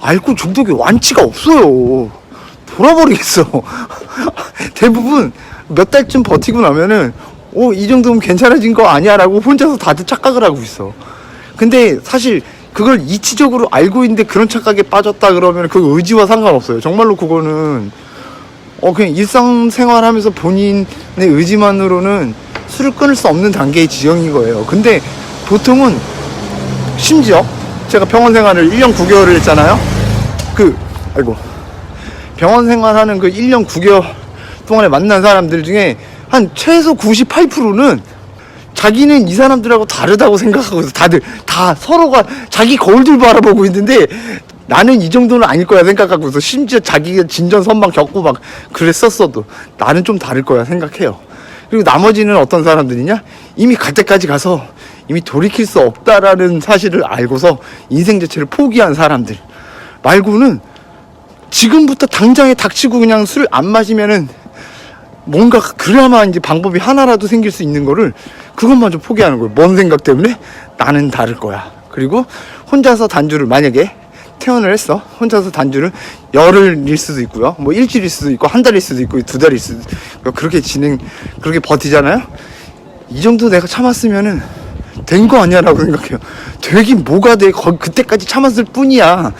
알코올 중독이 완치가 없어요. 돌아버리겠어. 대부분 몇 달쯤 버티고 나면은 오, 이 정도면 괜찮아진 거 아니야? 라고 혼자서 다들 착각을 하고 있어. 근데 사실 그걸 이치적으로 알고 있는데 그런 착각에 빠졌다 그러면 그 의지와 상관없어요. 정말로 그거는 어 그냥 일상생활 하면서 본인의 의지만으로는 술을 끊을 수 없는 단계의 지형인 거예요. 근데 보통은 심지어 제가 병원 생활을 1년 9개월을 했잖아요. 그 아이고 병원 생활하는 그 1년 9개월 동안에 만난 사람들 중에 한 최소 98%는 자기는 이 사람들하고 다르다고 생각하고 있어. 다들 다 서로가 자기 거울들 바라보고 있는데 나는 이 정도는 아닐 거야 생각하고 있어. 심지어 자기가 진전 선방 겪고 막 그랬었어도 나는 좀 다를 거야 생각해요. 그리고 나머지는 어떤 사람들이냐? 이미 갈 때까지 가서 이미 돌이킬 수 없다라는 사실을 알고서 인생 자체를 포기한 사람들 말고는 지금부터 당장에 닥치고 그냥 술 안 마시면은 뭔가 그나마 이제 방법이 하나라도 생길 수 있는 거를 그것마저 포기하는 거예요. 뭔 생각 때문에? 나는 다를 거야. 그리고 혼자서 단주를 만약에 퇴원을 했어. 혼자서 단주를 열흘일 수도 있고요. 뭐 일주일일 수도 있고 한 달일 수도 있고 두 달일 수도 있고 그렇게 진행 그렇게 버티잖아요. 이 정도 내가 참았으면은 된 거 아니야 라고 생각해요. 되긴 뭐가 돼. 거, 그때까지 참았을 뿐이야.